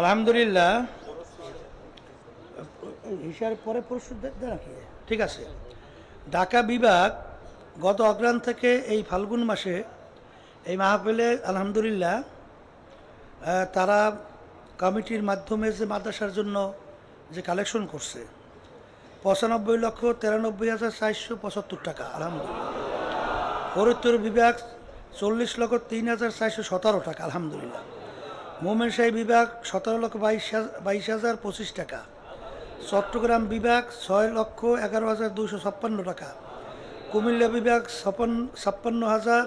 আলহামদুলিল্লাহ। হিসার পরে পরশু ঠিক আছে। ঢাকা বিভাগ গত অগ্রাণ থেকে এই ফাল্গুন মাসে এই মাহফিলে আলহামদুলিল্লাহ তারা কমিটির মাধ্যমে যে মাদ্রাসার জন্য যে কালেকশন করছে পঁচানব্বই লক্ষ তিরানব্বই হাজার চারশো পঁচাত্তর টাকা আলহামদুলিল্লাহ। ফরিদপুর বিভাগ চল্লিশ লক্ষ তিন হাজার চারশো সতেরো টাকা আলহামদুলিল্লাহ। মোমেন শাহী বিভাগ সতেরো লক্ষ বাইশ বাইশ হাজার পঁচিশ টাকা। চট্টগ্রাম বিভাগ ছয় লক্ষ এগারো হাজার দুশো ছাপ্পান্ন টাকা। কুমিল্লা বিভাগ ছাপ্পান্ন হাজার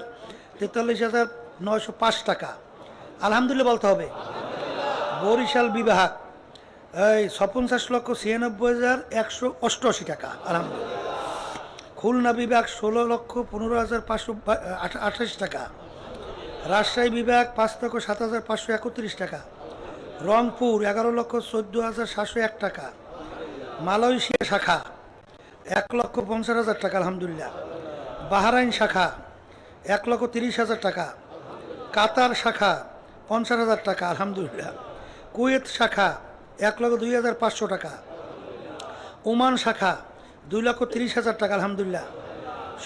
তেতাল্লিশ হাজার নয়শো পাঁচ টাকা। আলহামদুলিল্লাহ বলতে হবে। বরিশাল বিভাগ, এই ছপঞ্চাশ লক্ষ ছিয়ানব্বই হাজার একশো অষ্টআশি টাকা। আলহামদুলিল্লাহ। খুলনা বিভাগ ষোলো লক্ষ পনেরো হাজার পাঁচশো আঠাশ টাকা। রাজশাহী বিভাগ পাঁচ লক্ষ সাত হাজার পাঁচশো একত্রিশ টাকা। রংপুর এগারো লক্ষ চোদ্দ হাজার সাতশো এক টাকা। মালয়েশিয়া শাখা এক লক্ষ পঞ্চাশ হাজার টাকা, আলহামদুলিল্লাহ। বাহারাইন শাখা এক লক্ষ তিরিশ হাজার টাকা। কাতার শাখা পঞ্চাশ হাজার টাকা, আলহামদুলিল্লাহ। কুয়েত শাখা এক লক্ষ দুই হাজার পাঁচশো টাকা। ওমান শাখা দুই লক্ষ তিরিশ হাজার টাকা, আলহামদুলিল্লাহ।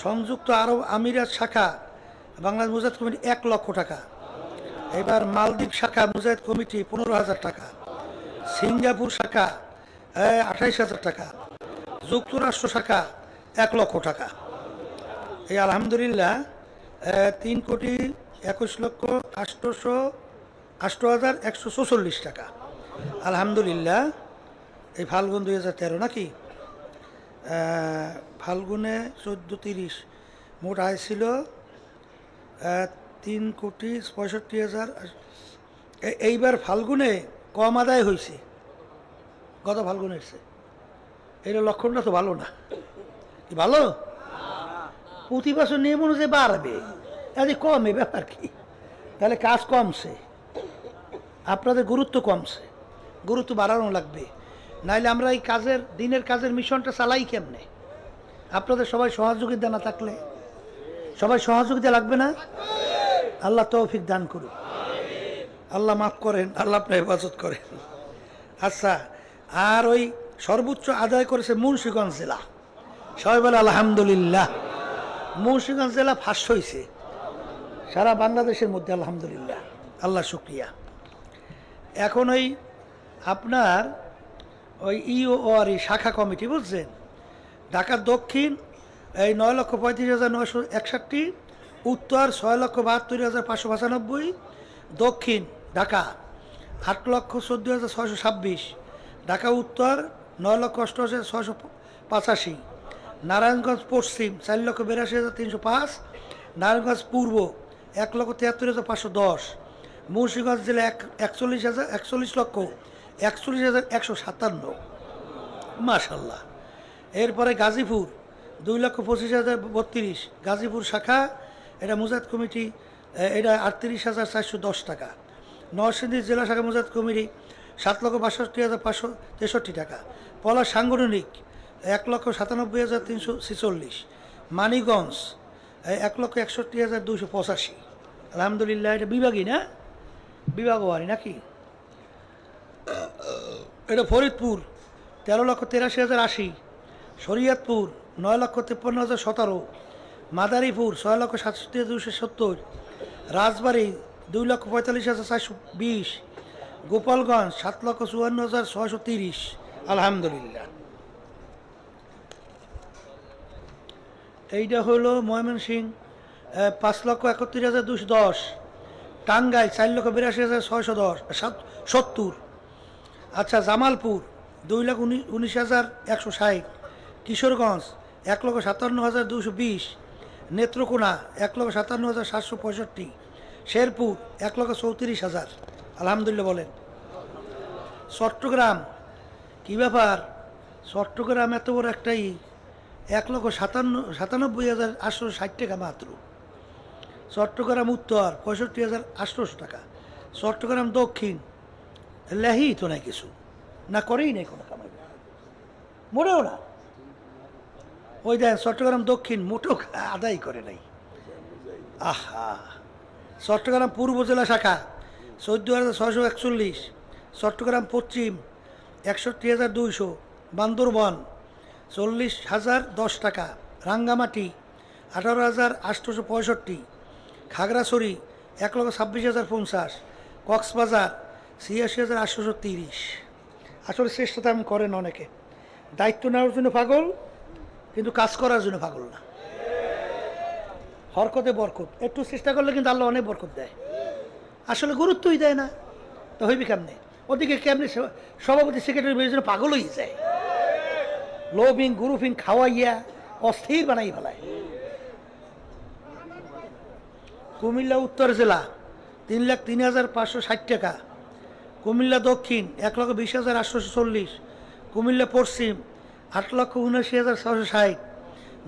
সংযুক্ত আরব আমিরাত শাখা বাংলাদেশ মুজাহিদ কমিটি এক লক্ষ টাকা। এবার মালদ্বীপ শাখা মুজাহিদ কমিটি পনেরো হাজার টাকা। সিঙ্গাপুর শাখা আঠাইশ হাজার টাকা। যুক্তরাষ্ট্র শাখা এক লক্ষ টাকা। এই আলহামদুলিল্লাহ তিন কোটি একুশ লক্ষ আষ্টশো আষ্ট হাজার একশো চৌচল্লিশ টাকা। আলহামদুলিল্লাহ, এই ফাল্গুন দুই হাজার তেরো নাকি? ফাল্গুনে চোদ্দ তিরিশ। মোট আয় ছিল তিন কোটি পঁয়ষট্টি হাজার এইবার ফাল্গুনে কম আদায় হয়েছে। গত ফাল্গুনে এসছে। এটা লক্ষণটা তো ভালো না। কি ভালো? প্রতি বছর নিয়ম অনুযায়ী বাড়বে। আজ কমে ব্যাপার কি? তাহলে কাজ কমছে। আপনাদের গুরুত্ব কমছে। গুরুত্ব বাড়ানো লাগবে। নাইলে আমরা এই কাজের, দিনের কাজের মিশনটা চালাই কেমনে? আপনাদের সবাই সহযোগিতা না থাকলে সবাই সহযোগিতা লাগবে না? আল্লাহ তৌফিক দান করুন আল্লাহ মাফ করেন, আল্লাহ আপনার হেফাজত করেন। আচ্ছা আর ওই সর্বোচ্চ আদায় করেছে মুন্সিগঞ্জ জেলা। সবাই বলে, আলহামদুলিল্লাহ। মুন্সিগঞ্জ জেলা ফার্স্ট হয়েছে সারা বাংলাদেশের মধ্যে আলহামদুলিল্লাহ। আল্লাহ শুক্রিয়া। এখন ওই আপনার ওই ইওআর শাখা কমিটি, বুঝছেন? ঢাকার দক্ষিণ এই নয় লক্ষ পঁয়ত্রিশ হাজার নয়শো একষট্টি, উত্তর ছয় লক্ষ বাহাত্তর হাজার পাঁচশো পঁচানব্বই, দক্ষিণ ঢাকা আট লক্ষ চোদ্দ হাজার ছয়শো ছাব্বিশ, ঢাকা উত্তর নয় লক্ষ অষ্টআশি হাজার ছয়শো পঁচাশি, নারায়ণগঞ্জ পশ্চিম চার লক্ষ বিরাশি হাজার তিনশো পাঁচ, নারায়ণগঞ্জ পূর্ব এক লক্ষ তিয়াত্তর হাজার পাঁচশো দশ, মুন্সিগঞ্জ জেলা এক একচল্লিশ হাজার একচল্লিশ লক্ষ একচল্লিশ হাজার একশো সাতান্ন। মাশাল্লাহ। এরপরে গাজীপুর দুই লক্ষ পঁচিশ হাজার বত্রিশ। গাজীপুর শাখা, এটা মুজাদ কমিটি এটা আটত্রিশ হাজার চারশো দশ টাকা। নরসিংদী জেলা শাখা মুজাদ কমিটি, সাত লক্ষ বাষট্টি হাজার পাঁচশো তেষট্টি টাকা। পলা সাংগঠনিক, এক লক্ষ সাতানব্বই হাজার তিনশো ছেচল্লিশ। মানিগঞ্জ এক লক্ষ একষট্টি হাজার দুশো পঁচাশি। আলহামদুলিল্লাহ, এটা বিভাগই না? বিভাগওয়ারি নাকি? এটা ফরিদপুর, তেরো লক্ষ তেরাশি হাজার আশি। শরীয়তপুর নয় লক্ষ তেপ্পান্ন হাজার সতেরো। মাদারীপুর ছয় লক্ষ সাতষট্টি হাজার দুশো সত্তর। রাজবাড়ী দুই লক্ষ পঁয়তাল্লিশ হাজার চারশো বিশ। গোপালগঞ্জ সাত লক্ষ চুয়ান্ন হাজার ছয়শো তিরিশ। আলহামদুলিল্লাহ। এইটা হলো ময়মনসিং পাঁচ লক্ষ একত্রিশ হাজার দুশো দশ। টাঙ্গাইল চার লক্ষ বিরাশি হাজার ছয়শো দশ সাত, সত্তর। আচ্ছা জামালপুর দুই লাখ উনি, উনিশ হাজার একশো ষাট। কিশোরগঞ্জ এক লক্ষ সাতান্ন হাজার দুশো বিশ, নেত্রকোনা এক লক্ষ সাতান্ন হাজার সাতশো পঁয়ষট্টি, শেরপুর এক লক্ষ চৌত্রিশ হাজার। আলহামদুলিল্লাহ বলেন। চট্টগ্রাম, কী ব্যাপার? চট্টগ্রাম এত বড় একটাই এক লক্ষ সাতান্ন, সাতানব্বই হাজার আটশো ষাট টাকা মাত্র। চট্টগ্রাম উত্তর পঁয়ষট্টি হাজার আটশোশো টাকা। চট্টগ্রাম দক্ষিণ, লেহি তো নাই কিছু। না করেই নেই কোনো কামাই। মোটেও না। ওই দেন চট্টগ্রাম দক্ষিণ মোটেও আদায় করে নাই। আহা। চট্টগ্রাম পূর্ব জেলা শাখা, চোদ্দ হাজার ছয়শো একচল্লিশ। চট্টগ্রাম পশ্চিম, একষট্টি হাজার দুইশো। বান্দরবন, চল্লিশ হাজার দশ টাকা। রাঙ্গামাটি, আঠারো হাজার আটশোশো পঁয়ষট্টি। খাগড়াছড়ি, এক লক্ষ ছাব্বিশ হাজার পঞ্চাশ। কক্সবাজার, ছিয়াশি হাজার আটশোশো তিরিশ। আসলে তেমন করেন অনেকে। দায়িত্ব নেওয়ার জন্য পাগল। কিন্তু কাজ করার জন্য পাগল না। হরকতে বরকত। একটু চেষ্টা করলে কিন্তু আল্লাহ অনেক বরকত দেয়। আসলে গুরুত্বই দেয় না। তো হইবি কেমনে? ওদিকে কেমনি সভাপতি সেক্রেটারি বেরিয়ে পাগল হয়ে যায়। লোভিং গুরুফিং খাওয়াইয়া অস্থির বানাই ফেলায়। কুমিল্লা, উত্তর জেলা, তিন লাখ তিন হাজার পাঁচশো ষাট টাকা। কুমিল্লা দক্ষিণ, এক লক্ষ বিশ হাজার আটশোশো চল্লিশ। কুমিল্লা পশ্চিম আট লক্ষ উনআশি হাজার ছশো ষাট।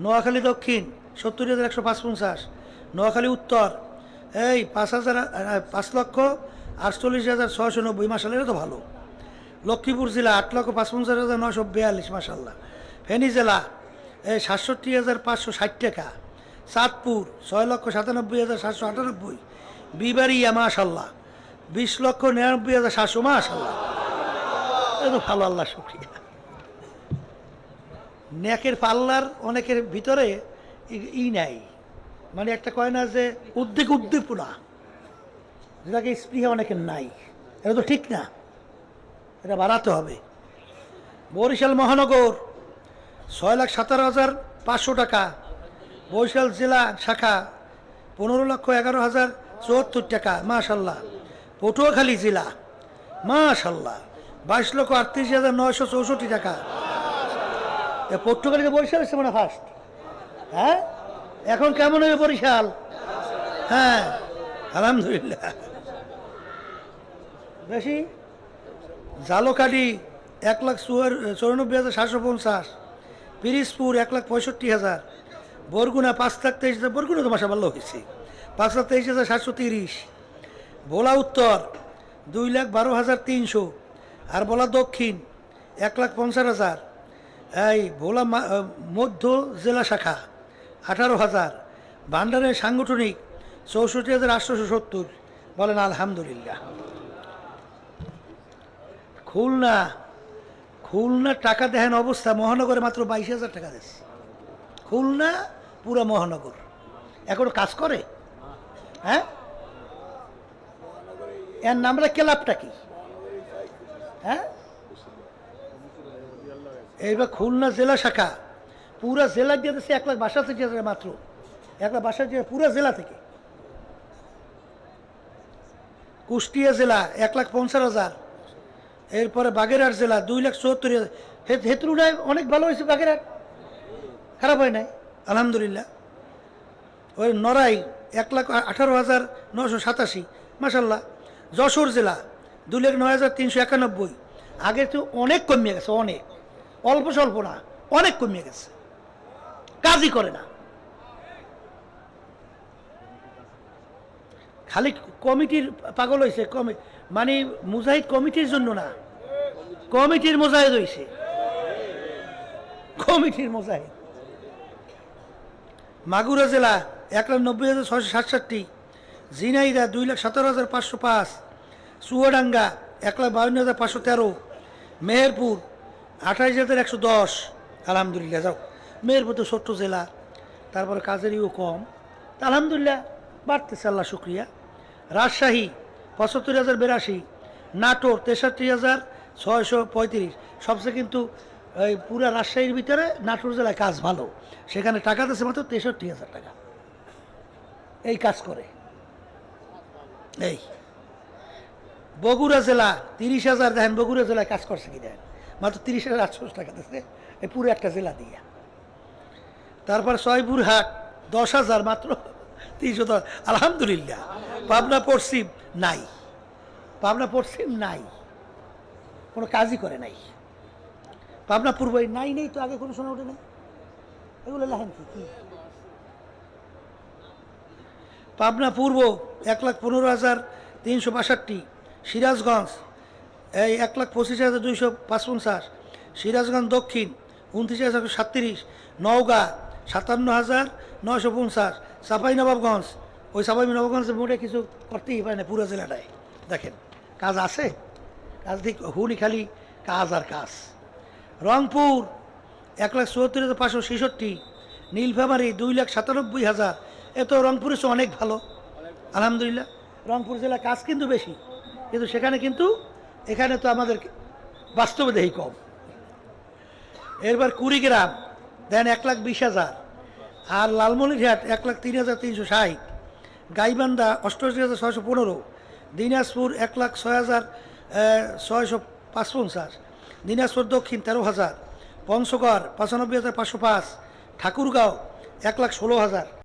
নোয়াখালী দক্ষিণ, সত্তর হাজার একশো পাঁচ পঞ্চাশ নোয়াখালী উত্তর, এই পাঁচ হাজার পাঁচ লক্ষ আটচল্লিশ হাজার ছশো নব্বই মাসাল, এটা তো ভালো। লক্ষ্মীপুর জেলা আট লক্ষ পাঁচপঞ্চাশ হাজার নশো বিয়াল্লিশ মাসাল্লাহ ফেনী জেলা, এই সাতষট্টি হাজার পাঁচশো ষাট টাকা। চাঁদপুর, ছয় লক্ষ সাতানব্বই হাজার সাতশো আটানব্বই। বিবারিয়া মাশাল্লাহ। বিশ লক্ষ নিরানব্বই হাজার সাতশো, মাশাল্লাহ। এটা তো ভালো, আল্লাহ শুক্রিয়া। ন্যাকের পাল্লার অনেকের ভিতরে ই- ই নাই। মানে একটা কয় না যে উদ্বেগ উদ্দীপনা, যেটাকে স্পৃহা অনেকের নাই। এটা তো ঠিক না। এটা বাড়াতে হবে। বরিশাল মহানগর, ছয় লাখ সাতারো হাজার পাঁচশো টাকা। বরিশাল জেলা শাখা, পনেরো লক্ষ এগারো হাজার চুয়াত্তর টাকা। মাশাল্লাহ। পটুয়াখালী জেলা, মাশাল্লাহ। বাইশ লক্ষ আটত্রিশ হাজার নয়শো চৌষট্টি টাকা। পটুয়াখালীতে বরিশাল এসছে মানে ফার্স্ট হ্যাঁ? এখন কেমন হবে বরিশাল? হ্যাঁ আলহামদুলিল্লাহ। বেশি? জালোকাডি এক লাখ চৌরানব্বই হাজার সাতশো পঞ্চাশ। পিরিজপুর এক লাখ পঁয়ষট্টি হাজার। বরগুনা পাঁচ লাখ তেইশ হাজার। বরগুনা তো মাসা ভালো হয়েছে। পাঁচ লাখ তেইশ হাজার সাতশো তিরিশ। ভোলা উত্তর দুই লাখ বারো হাজার তিনশো। আর বলা দক্ষিণ এক লাখ পঞ্চাশ হাজার। এই ভোলা মধ্য জেলা শাখা, আঠারো হাজার। ভান্ডারের সাংগঠনিক চৌষট্টি হাজার আটশোশো সত্তর, বলেন আলহামদুলিল্লাহ। খুলনা খুলনা টাকা দেখেন অবস্থা মহানগরে মাত্র বাইশ হাজার টাকা দিচ্ছে খুলনা পুরো মহানগর। এখনও কাজ করে? হ্যাঁ? এর নামটা ক্লাবটা কি? হ্যাঁ? এইবার খুলনা জেলা শাখা, পুরা জেলা দিয়ে দিচ্ছে এক লাখ বাসা থেকে যাবে মাত্র। এক লাখ দিয়ে পুরা জেলা থেকে। কুষ্টিয়া জেলা এক লাখ পঞ্চাশ হাজার, এরপরে বাগেরহাট জেলা দুই লাখ চুয়াত্তর হাজার। হে- হে অনেক ভালো হয়েছে বাগেরহাট। খারাপ হয় নাই? আলহামদুলিল্লাহ। ওই নড়াই এক লাখ আঠারো হাজার নশো সাতাশি মাসাল্লাহ যশোর জেলা দুই লাখ নয় হাজার তিনশো একানব্বই। আগে তো অনেক কমিয়ে গেছে, অনেক। অল্প স্বল্প না, অনেক কমিয়ে গেছে। কাজই করে না। খালি কমিটির পাগল হয়েছে কমি মানে মুজাহিদ কমিটির জন্য না, কমিটির মুজাহিদ হয়েছে কমিটির মুজাহিদ। মাগুরা জেলা এক লাখ নব্বই হাজার ছশো সাতষট্টি জিনাইদা দুই লাখ সতেরো হাজার পাঁচশো পাঁচ, চুয়াডাঙ্গা এক লাখ বাউন্ন হাজার পাঁচশো তেরো, মেহেরপুর আঠাইশ হাজার একশো দশ। আলহামদুলিল্লাহ, যাও। মেহেরপুর তো ছোট্ট জেলা, তারপরে কাজের ইও কম আলহামদুলিল্লাহ, বাড়তেছে আল্লাহ শুক্রিয়া। রাজশাহী, পঁচাত্তর হাজার বিরাশি। নাটোর, তেষট্টি হাজার ছয়শো পঁয়ত্রিশ। সবচেয়ে কিন্তু, এই পুরা রাজশাহীর ভিতরে নাটোর জেলায় কাজ ভালো। সেখানে টাকা দিচ্ছে মাত্র তেষট্টি হাজার টাকা। এই কাজ করে। এই। বগুড়া জেলা, তিরিশ হাজার। দেখেন, বগুড়া জেলায় কাজ করছে কি দেখেন? মাত্র তিরিশ হাজার আটশো টাকা দিচ্ছে এই পুরো একটা জেলা দিয়ে। তারপর ছয়পুরহাট দশ হাজার মাত্র তিনশো দশ। আলহামদুলিল্লাহ, পাবনা পশ্চিম নাই। পাবনা পশ্চিম নাই। কোনো কাজই করে নাই। পাবনা পূর্ব নাই নেই তো, আগে কোনো শোনা ওঠে নাই? এগুলো লেখেন কি? পাবনা পূর্ব এক লাখ পনেরো হাজার তিনশো বাষট্টি, সিরাজগঞ্জ এই এক লাখ পঁচিশ হাজার দুইশো পাঁচপঞ্চাশ। সিরাজগঞ্জ দক্ষিণ, উনত্রিশ হাজার সাতত্রিশ। নওগাঁ, সাতান্ন হাজার নয়শো পঞ্চাশ। সাফাই নবাবগঞ্জ, ওই সাফাই নবাবগঞ্জে মোটে কিছু করতেই পারে না পুরো জেলাটায়। দেখেন, কাজ আছে। রাজনীতি হুনি খালি কাজ আর কাজ। রংপুর, এক লাখ চুয়াত্তর হাজার পাঁচশো ছেষট্টি। নীলফামারি, দুই লাখ সাতানব্বই হাজার। এ তো রংপুরের চেয়ে অনেক ভালো। আলহামদুলিল্লাহ। রংপুর জেলা কাজ কিন্তু বেশি। কিন্তু সেখানে কিন্তু এখানে তো আমাদের বাস্তবে দেহি কম। এরবার কুড়িগ্রাম, দেন এক লাখ বিশ হাজার। আর লালমনিরহাট, এক লাখ তিন হাজার তিনশো ষাট। গাইবান্ধা, অষ্টআশি হাজার ছয়শো পনেরো। দিনাজপুর, এক লাখ ছয় হাজার ছয়শো পাঁচ পঞ্চাশ দিনাজপুর দক্ষিণ, তেরো হাজার। পঞ্চগড়, পঁচানব্বই হাজার পাঁচশো পাঁচ। ঠাকুরগাঁও, এক লাখ ষোলো হাজার।